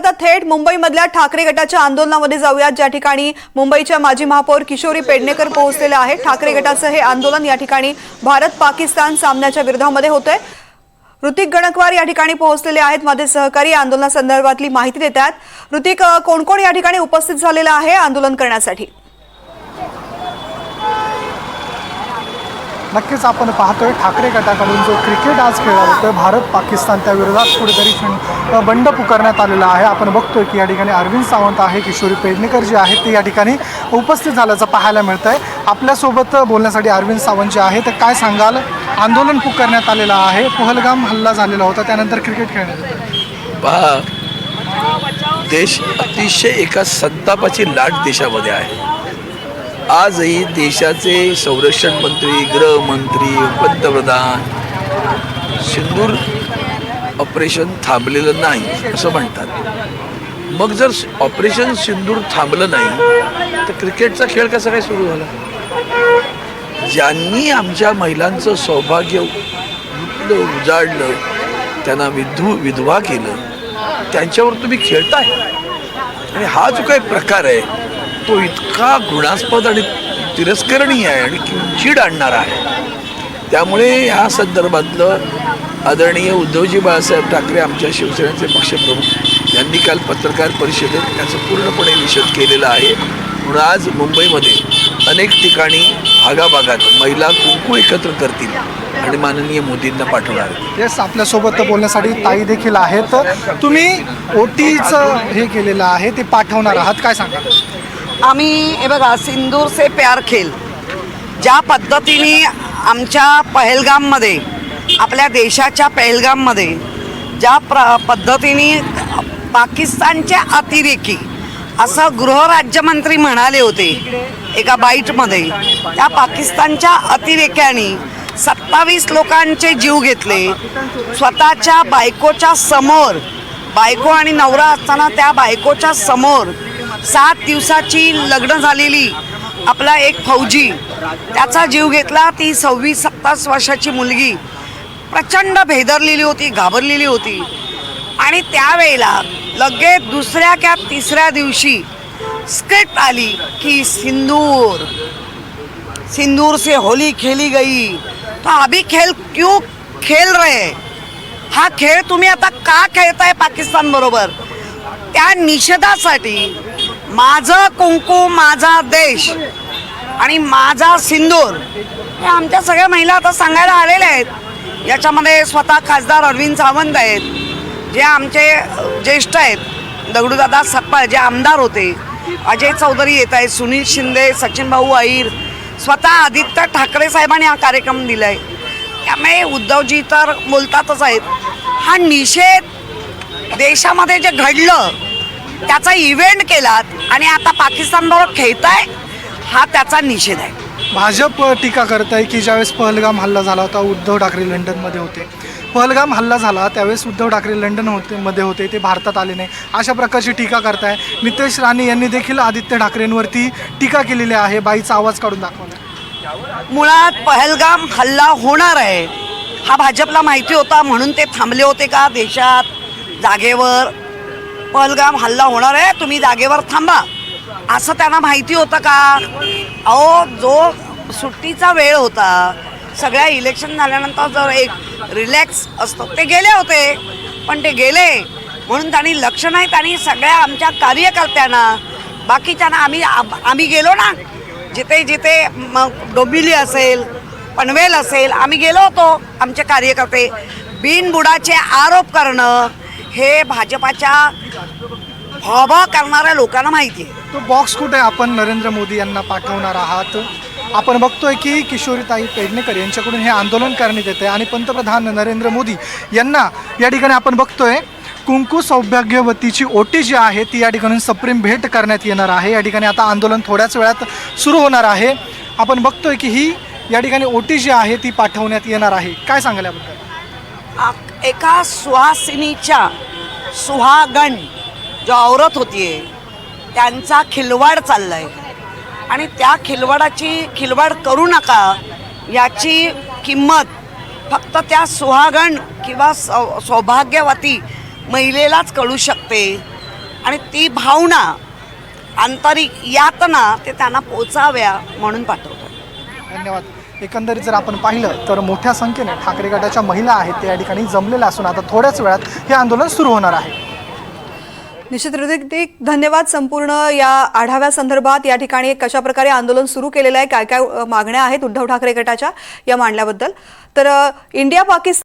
आता थेट मुंबईमधल्या ठाकरे गटाच्या आंदोलनामध्ये जाऊयात. ज्या ठिकाणी मुंबईच्या माजी महापौर किशोरी पेडणेकर पोहोचलेले आहेत. ठाकरे गटाचं हे आंदोलन या ठिकाणी भारत पाकिस्तान सामन्याच्या विरोधामध्ये होतंय. ऋतिक गणकवार या ठिकाणी पोहोचलेले आहेत. माझे सहकारी आंदोलनासंदर्भातली माहिती देत आहेत ऋतिक कोण कोण या ठिकाणी उपस्थित झालेलं आहे आंदोलन करण्यासाठी? नक्कीच आपण पाहतोय ठाकरे गटाकडून जो क्रिकेट आज खेळला जातोय भारत पाकिस्तान त्या विरोधात कुठेतरी बंड पुकारण्यात आलेला आहे. आपण बघतोय की या ठिकाणी अरविंद सावंत आहे किशोरी पेडणेकर जे आहेत ते या ठिकाणी उपस्थित झाल्याचं पाहायला मिळत आहे आपल्यासोबत बोलण्यासाठी अरविंद सावंत जे आहे तर काय सांगाल? आंदोलन पुकारण्यात आलेलं आहे. पहलगाम हल्ला झालेला होता त्यानंतर क्रिकेट खेळण्यात पहा देश अतिशय एका संतापाची लाट देशामध्ये आहे. आजही देशाचे संरक्षण मंत्री गृहमंत्री पंतप्रधान सिंदूर ऑपरेशन थांबलेलं नाही असं म्हणतात. मग जर ऑपरेशन सिंदूर थांबलं नाही तर क्रिकेटचा खेळ कसा काय सुरू झाला? ज्यांनी आमच्या महिलांचं सौभाग्य लुटलं उजाडलं त्यांना विधू विधवा केलं त्यांच्यावर तुम्ही खेळताय? आणि हा जो काही प्रकार आहे तो इतका घृणास्पद आणि तिरस्करणीय आहे आणि किंचिड आणणारा आहे. त्यामुळे ह्या संदर्भातलं आदरणीय उद्धवजी बाळासाहेब ठाकरे आमच्या शिवसेनेचे पक्षप्रमुख यांनी काल पत्रकार परिषदेत त्याचं पूर्णपणे निषेध केलेला आहे. म्हणून आज मुंबईमध्ये अनेक ठिकाणी भागाभागात महिला कुंकू एकत्र करतील आणि माननीय मोदींना पाठवणार येस आपल्यासोबत बोलण्यासाठी ताई देखील आहेत. तुम्ही ओटीचं हे केलेलं आहे ते पाठवणार आहात. काय सांगा आम्ही हे बघा सिंदूर से प्यार खेल ज्या पद्धतीने आमच्या पहलगाममध्ये आपल्या देशाच्या पहलगाममध्ये ज्या प्र पद्धतीने पाकिस्तानच्या अतिरेकी असं गृहराज्यमंत्री म्हणाले होते एका बाईटमध्ये त्या पाकिस्तानच्या अतिरेक्याने सत्तावीस लोकांचे जीव घेतले. स्वतःच्या बायकोच्या समोर बायको आणि नवरा असताना त्या बायकोच्या समोर सात दिवसाची लग्न झालेली आपला एक फौजी त्याचा जीव घेतला. ती सव्वीस सत्तावीस वर्षाची मुलगी प्रचंड भेदरलेली होती घाबरलेली होती. आणि त्यावेळेला लगेच दुसऱ्या किंवा तिसऱ्या दिवशी स्क्रिप्ट आली की सिंदूर सिंदूर से होली खेली गई. तो अभी खेल क्यों खेल रहे हा खेळ तुम्ही आता का खेळताय पाकिस्तान बरोबर? त्या निषेधासाठी माझं कुंकू माझा देश आणि माझा सिंदूर हे आमच्या सगळ्या महिला आता सांगायला आलेल्या आहेत. याच्यामध्ये स्वतः खासदार अरविंद सावंत आहेत जे आमचे ज्येष्ठ आहेत. दगडूदादा सकपाळ जे आमदार होते. अजय चौधरी येत आहेत सुनील शिंदे सचिन भाऊ अहिर. स्वतः आदित्य ठाकरे साहेबांनी हा कार्यक्रम दिला आहे त्यामुळे उद्धवजी तर बोलतातच आहेत. हा निषेध देशामध्ये जे घडलं त्याचा इव्हेंट केलात आणि आता पाकिस्तानबरोबर खेळताय हा त्याचा निषेध आहे. भाजप टीका करत आहे की ज्यावेळेस पहलगाम हल्ला झाला होता उद्धव ठाकरे लंडनमध्ये होते. पहलगाम हल्ला झाला त्यावेळेस उद्धव ठाकरे लंडन होते मध्ये होते ते भारतात आले नाही. अशा प्रकारची टीका करताय. नितेश राणे यांनी देखील आदित्य ठाकरेंवरती टीका केलेली आहे. बाईचा आवाज काढून दाखवला मुळात पहलगाम हल्ला होणार आहे हा भाजपला माहिती होता म्हणून ते थांबले होते का देशात जागेवर? पहलगाम हल्ला होणार आहे. तुम्ही जागेवर थांबा. असं त्यांना माहिती होतं का? अहो जो सुट्टीचा वेळ होता सगळ्या इलेक्शन झाल्यानंतर जर एक रिलॅक्स असतो ते गेले होते. पण ते गेले. म्हणून त्यांनी लक्ष नाही त्यांनी सगळ्या आमच्या कार्यकर्त्यांना बाकीच्यांना आम्ही आम्ही गेलो ना. जिथे जिथे मग डोंबिवली असेल पनवेल असेल आम्ही गेलो होतो आमचे कार्यकर्ते. बिनबुडाचे आरोप करणं हे भाजपाच्या हवा करणाऱ्या लोकांना माहिती आहे. तो बॉक्स कुठे आपण नरेंद्र मोदी यांना पाठवणार आहात. आपण बघतोय की किशोरीताई पेडणेकर यांच्याकडून हे आंदोलन करण्यात येते आणि पंतप्रधान नरेंद्र मोदी यांना या ठिकाणी आपण बघतोय कुंकू सौभाग्यवतीची ओटी जी आहे ती या ठिकाणी सप्रेम भेट करण्यात येणार आहे. या ठिकाणी आता आंदोलन थोड्याच वेळात सुरू होणार आहे. आपण बघतोय की ही या ठिकाणी ओटी जी आहे ती पाठवण्यात येणार आहे. काय सांगाल याबद्दल? एका सुहासिनीच्या सुहागण जो औरत होतीये त्यांचा खिलवाड चाललाय. आणि त्या खिलवाडाची खिलवाड करू नका याची किंमत फक्त त्या सुहागण किंवा सौ सौभाग्यवती महिलेलाच कळू शकते. आणि ती भावना आंतरिक यातना ते त्यांना पोचाव्या म्हणून पाठवतात. धन्यवाद. एकंदरीत जर आपण पाहिलं तर मोठ्या संख्येने ठाकरे गटाच्या महिला आहेत त्या ठिकाणी जमलेल्या असून आता थोड्याच वेळात हे आंदोलन सुरू होणार आहे. निश्चित ऋतिक धन्यवाद संपूर्ण या आढाव्यासंदर्भात या ठिकाणी कशा प्रकारे आंदोलन सुरू केलेलं आहे काय काय मागण्या आहेत उद्धव ठाकरे गटाच्या या मांडल्याबद्दल. तर इंडिया पाकिस्तान